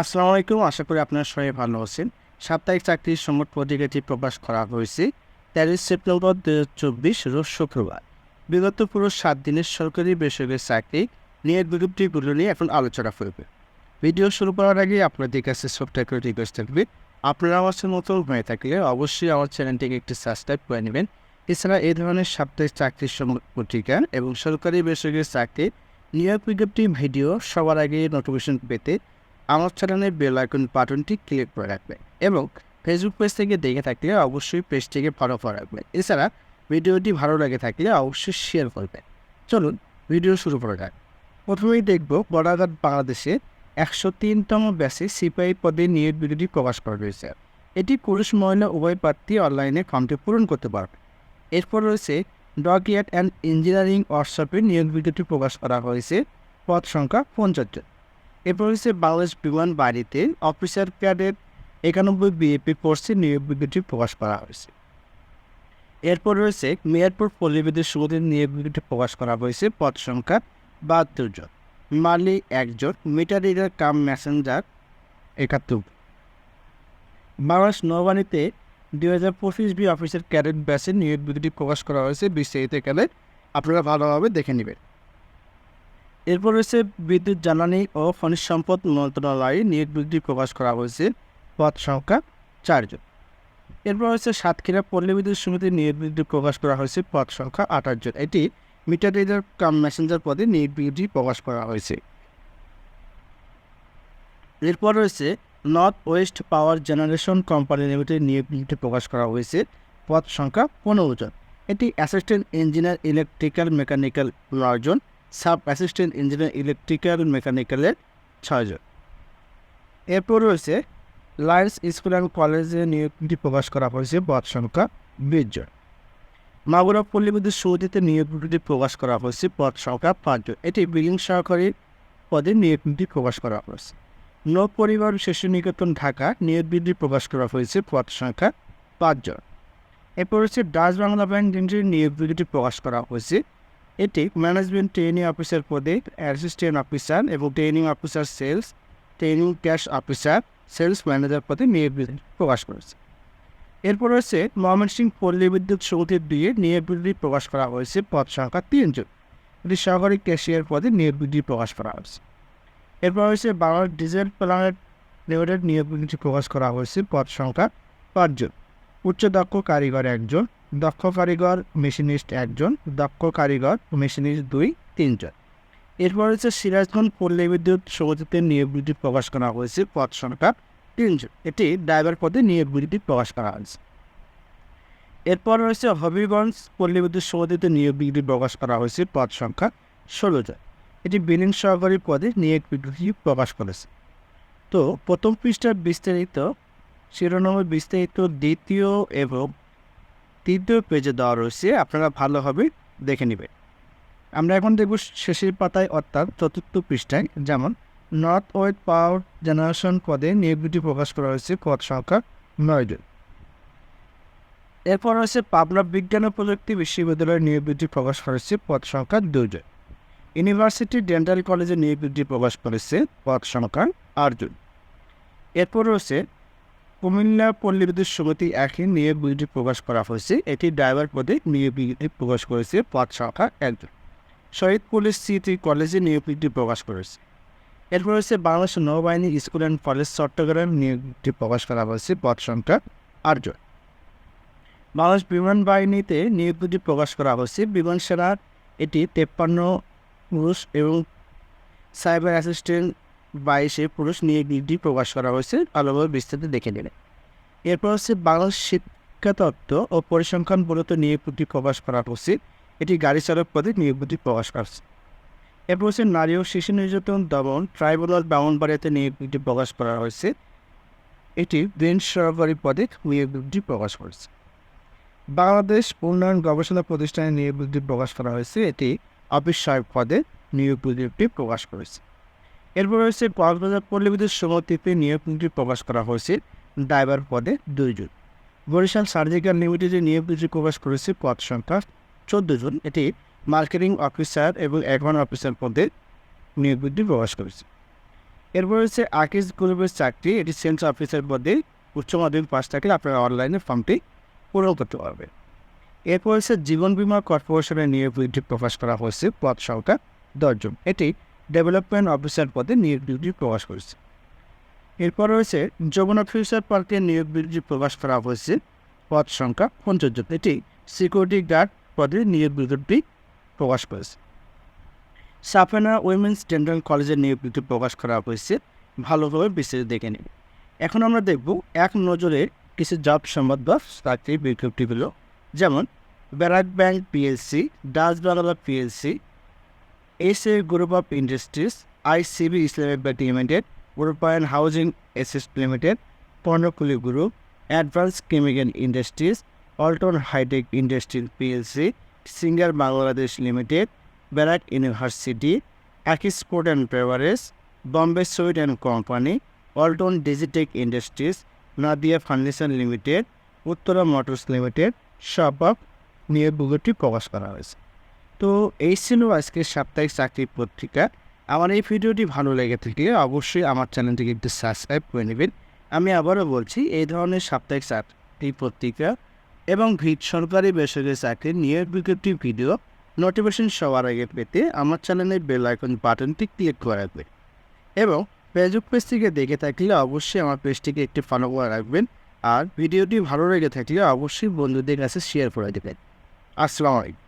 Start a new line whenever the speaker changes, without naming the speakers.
আসসালামু আলাইকুম। আশা করি আপনারা সবাই ভালো আছেন। সাপ্তাহিক চাকরির সংবাদ পত্রিকাটি প্রকাশ করা হয়েছে তেইশ সেপ্টেম্বর দু হাজার চব্বিশ, রোজ শুক্রবার। বিগত পুরো সাত দিনের সরকারি বেসরকারি চাকরি নিয়োগ বিজ্ঞপ্তিগুলো নিয়ে এখন আলোচনা করবে। ভিডিও শুরু করার আগে আপনাদের কাছে সফটওয়্যার করে রিকোয়েস্ট থাকবে, আপনারা আমার নতুন হয়ে থাকলে অবশ্যই আমার চ্যানেলটিকে একটি সাবস্ক্রাইব করে নেবেন। এছাড়া এই ধরনের সাপ্তাহিক চাকরির সংবাদ পত্রিকা এবং সরকারি বেসরকারি চাকরির নিয়োগ বিজ্ঞপ্তি ভিডিও সবার আগে নোটিফিকেশন পেতে আমার চ্যানেলের বেল আইকন বাটনটি ক্লিক করে রাখবেন এবং ফেসবুক পেজ থেকে দেখে থাকলে অবশ্যই পেজটিকে ফলো করে রাখবেন এছাড়া ভিডিওটি ভালো লাগে থাকলে অবশ্যই শেয়ার করবেন চলুন ভিডিও শুরু করা যাক। প্রথমেই দেখব বর্ডারঘাট বাংলাদেশে একশো তিনতম ব্যাচে সিপাহী পদে নিয়োগ বিরোধী প্রকাশ করা হয়েছে। এটি পুরুষ, মহিলা, উভয় প্রার্থী অনলাইনে ফর্মটি পূরণ করতে পারবে। এরপর রয়েছে ডগ ইয়ার্ড অ্যান্ড ইঞ্জিনিয়ারিং ওয়ার্কশপে নিয়োগ বিজ্ঞপ্তি প্রকাশ করা হয়েছে, পদ সংখ্যা পঞ্চাশ জন। এরপর হচ্ছে বাংলাদেশ বিমান বাড়িতে অফিসার ক্যাডেট একানব্বই বিএপি কোর্সে নিয়োগ বিজ্ঞপ্তি প্রকাশ করা হয়েছে। এরপর রয়েছে মেয়ারপুর পল্লীবিদ্যুৎ সুবিধের নিয়োগ বিজ্ঞপ্তি প্রকাশ করা হয়েছে, পদ সংখ্যা বাহাত্তর জন। মালি একজন মিটার রিডার কাম ম্যাসেঞ্জার একাত্তর। বাংলাদেশ নৌবাহিনীতে দুই হাজার পঁচিশ বি অফিসের ক্যাডেট ব্যাচের নিয়োগ বিজ্ঞপ্তি প্রকাশ করা হয়েছে, বিস্তারিত এখানে আপনারা ভালোভাবে দেখে নেবেন। এরপর রয়েছে বিদ্যুৎ, জ্বালানি ও খনিজ সম্পদ মন্ত্রণালয়ে নিয়োগ বিজ্ঞপ্তি প্রকাশ করা হয়েছে পদ সংখ্যা চারজন এরপর হচ্ছে সাতক্ষীরা পল্লী বিদ্যুৎ সমিতির নিয়োগ বিজ্ঞপ্তি প্রকাশ করা হয়েছে পদ সংখ্যা আঠাশ জন। এটি মিটার রিডার কাম মেসেঞ্জার পদে নিয়োগ বিজ্ঞপ্তি প্রকাশ করা হয়েছে। এরপর রয়েছে North West Power Generation Company Limited নিয়োগ বিজ্ঞপ্তি প্রকাশ করা হয়েছে পদ সংখ্যা পনেরো জন। এটি অ্যাসিস্ট্যান্ট ইঞ্জিনিয়ার, ইলেকট্রিক্যাল, মেকানিক্যাল নয়জন সাব অ্যাসিস্ট্যান্ট ইঞ্জিনিয়ার ইলেকট্রিক্যাল মেকানিক্যালের ছয়জন। এরপর রয়েছে লায়ন্স স্কুল অ্যান্ড কলেজে নিয়োগটি প্রকাশ করা হয়েছে, পদ সংখ্যা বিশ জন। মাগুরা পল্লী বিদ্যুৎ সমিতিতে নিয়োগটি প্রকাশ করা হয়েছে, পদ সংখ্যা পাঁচজন এটি বিলিং সহকারী পদে নিয়োগটি প্রকাশ করা হয়েছে। নৌ পরিবার শিশু নিকেতন ঢাকা নিয়োগ বৃদ্ধি প্রকাশ করা হয়েছে, পদ সংখ্যা পাঁচজন এরপর হচ্ছে ডাচ বাংলা ব্যাংক লিমিটেড নিয়োগ বিজ্ঞপ্তি প্রকাশ করা হয়েছে এটি ম্যানেজমেন্ট ট্রেনিং অফিসার পদে অ্যাসিস্ট্যান্ট অফিসার এবং training officer sales training cash officer sales manager পদে নিয়োগ প্রকাশ করেছে। এরপর রয়েছে ময়মনসিং পল্লী বিদ্যুৎ সমিতির দিয়ে নিয়োগ বিজ্ঞপ্তি প্রকাশ করা হয়েছে পদ সংখ্যা তিনজন এটি সহকারী ক্যাশিয়ার পদে নিয়োগ বিজ্ঞপ্তি প্রকাশ করা হয়েছে। এরপর হয়েছে বাংলার ডিজেল প্ল্যানেট লিমিটেড নিয়োগ বিজ্ঞপ্তি প্রকাশ করা হয়েছে পদ সংখ্যা পাঁচজন উচ্চ দক্ষ কারিগর একজন দক্ষ কারিগর মেশিনিস্ট একজন, দক্ষ কারিগর মেশিনিস্ট দুই, তিনজন। এরপর হচ্ছে সিরাজগঞ্জ পল্লী বিদ্যুৎ সমিতিতে নিয়োগ বিজ্ঞপ্তি প্রকাশ করা হয়েছে। পদ সংখ্যা তিনজন। এটি ড্রাইভার পদে নিয়োগ বিজ্ঞপ্তি প্রকাশ করা হয়েছে। এরপর রয়েছে হবিগঞ্জ পল্লী বিদ্যুৎ সমিতিতে নিয়োগ বিজ্ঞপ্তি প্রকাশ করা হয়েছে। পদ সংখ্যা ষোলো জন। এটি বিলিং সহকারী পদে নিয়োগ বিজ্ঞপ্তি প্রকাশ করেছে। তো প্রথম পৃষ্ঠার বিস্তারিত শিরোনামের বিস্তারিত দ্বিতীয় এবং তৃতীয় পেজে দেওয়া রয়েছে, আপনারা ভালোভাবে দেখে নেবেন। আমরা এখন দেখব শেষের পাতায়, অর্থাৎ চতুর্থ পৃষ্ঠায়, যেমন নর্থ ওয়েস্ট পাওয়ার জেনারেশন পদে নিয়োগটি প্রকাশ করা হয়েছে, পদ সংখ্যা নয় জন এরপর রয়েছে, পাবনা বিজ্ঞান ও প্রযুক্তি বিশ্ববিদ্যালয়ের নিয়োগটি প্রকাশ করেছে পদ সংখ্যা দুজন ইউনিভার্সিটি ডেন্টাল কলেজে নিয়োগটি প্রকাশ করেছে পদ সংখ্যা আটজন এরপর রয়েছে কুমিল্লা পল্লী বিদ্যুৎ সমিতি একই নিয়োগ বিজ্ঞপ্তি প্রকাশ করা হয়েছে। এটি ড্রাইভার পদে নিয়োগ বিজ্ঞপ্তি প্রকাশ করেছে পদ সংখ্যা একজন। শহীদ পুলিশ সিটি কলেজে নিয়োগ বিজ্ঞপ্তি প্রকাশ করেছে। এরপর হচ্ছে বাংলাদেশ নৌবাহিনী স্কুল অ্যান্ড কলেজ চট্টগ্রাম নিয়োগটি প্রকাশ করা হয়েছে পদ সংখ্যা আটজন। বাংলাদেশ বিমান বাহিনীতে নিয়োগ বিজ্ঞপ্তি প্রকাশ করা হয়েছে। বিমান সেনার এটি তেপ্পান্ন পুরুষ এবং সাইবার অ্যাসিস্ট্যান্ট বাইশে পুরুষ নিয়োগ বিজ্ঞপ্তি প্রকাশ করা হয়েছে। ভালোভাবে বিস্তারিত দেখে নিলেন এরপর হচ্ছে বাংলাদেশ শিক্ষাতত্ত্ব ও পরিসংখ্যান মূলত নিয়োগ বিজ্ঞপ্তি প্রকাশ করা উচিত এটি গাড়ি চালক পদে নিয়োগ বিজ্ঞপ্তি প্রকাশ করছে এরপর হচ্ছে নারী ও শিশু নির্যাতন দমন ট্রাইব্যুনাল ব্রাহ্মণবাড়িয়াতে নিয়োগ বিজ্ঞপ্তি প্রকাশ করা হয়েছে। এটি ব্রেন সরকারি পদে নিয়োগ বিজ্ঞপ্তি প্রকাশ করেছে বাংলাদেশ উন্নয়ন গবেষণা প্রতিষ্ঠানে নিয়োগ বিজ্ঞপ্তি প্রকাশ করা হয়েছে। এটি অফিস সহায়ক পদে নিয়োগ বিজ্ঞপ্তি প্রকাশ করেছে এরপর রয়েছে কক্সবাজার পল্লী বিদ্যুৎ সমিতিতে নিয়োগ বিজ্ঞপ্তি প্রকাশ করা হয়েছে। ড্রাইভার পদে দুইজন। বরিশাল সার্জিক্যাল লিমিটেডে নিয়োগ বিজ্ঞপ্তি প্রকাশ করেছে পদ সংখ্যা চোদ্দ জন। এটি মার্কেটিং অফিসার এবং অ্যাকাউন্ট অফিসার পদে নিয়োগ বিজ্ঞপ্তি প্রকাশ করেছে। এরপর হচ্ছে আকিস গ্রুপের চাকরি। এটি সেন্স অফিসের পদে উচ্চ মাধ্যমিক পাস থাকলে আপনারা অনলাইনে ফর্মটি পূরণ করতে পারবেন। এরপর হচ্ছে জীবন বীমা কর্পোরেশনের নিয়োগ বিজ্ঞপ্তি প্রকাশ করা হয়েছে। পদ সংখ্যা দশজন এটি ডেভেলপমেন্ট অফিসার পদে নিয়োগ বিজ্ঞপ্তি প্রকাশ করেছে। এরপর রয়েছে যমুনা ফিউচার পার্কের নিয়োগ বিজ্ঞপ্তি প্রকাশ করা হয়েছে। পদ সংখ্যা পঞ্চাশ জন। এটি সিকিউরিটি গার্ড পদে নিয়োগ বিজ্ঞপ্তি প্রকাশ করেছে। সাফেনা উইমেন্স ডেন্টাল কলেজের নিয়োগ বিজ্ঞপ্তি প্রকাশ করা হয়েছে। ভালোভাবে বিস্তারিত দেখে নিন। এখন আমরা দেখব এক নজরে কিছু জব সংবাদ বা চাকরির বিজ্ঞপ্তিগুলো যেমন BRAC bank PLC Dutch Bangla PLC S A group of industries ICB Islamic bank limited Rupayan housing SS limited পর্ণকুলি group advance chemical industries Walton hitech industries PLC Singer Bangladesh limited BRAC university Akij sport and beverage Bombay sweet and company Walton digitech industries Nadia furniture limited Uttara motors limited সব অফ নিয়োগ বিজ্ঞপ্তি প্রকাশ করা হয়েছে তো এই ছিল আজকের সাপ্তাহিক চাকরি পত্রিকা। আমার এই ভিডিওটি ভালো লেগে থাকলে অবশ্যই আমার চ্যানেলটিকে একটু সাবস্ক্রাইব করে নেবেন। আমি আবারও বলছি, এই ধরনের সাপ্তাহিক চাকরি পত্রিকা এবং ভিত সরকারি বেসরকারি চাকরির নিয়োগ বিজ্ঞপ্তি ভিডিও নোটিফিকেশন সবার আগে পেতে আমার চ্যানেলের বেল আইকন বাটনটি ক্লিক করে রাখবেন এবং ফেসবুক পেজ থেকে দেখে থাকলে অবশ্যই আমার পেজটিকে একটি ফলো করে রাখবেন। আর ভিডিওটি ভালো লেগে থাকলে অবশ্যই বন্ধুদের কাছে শেয়ার করে দেবেন। আসসালামু আলাইকুম।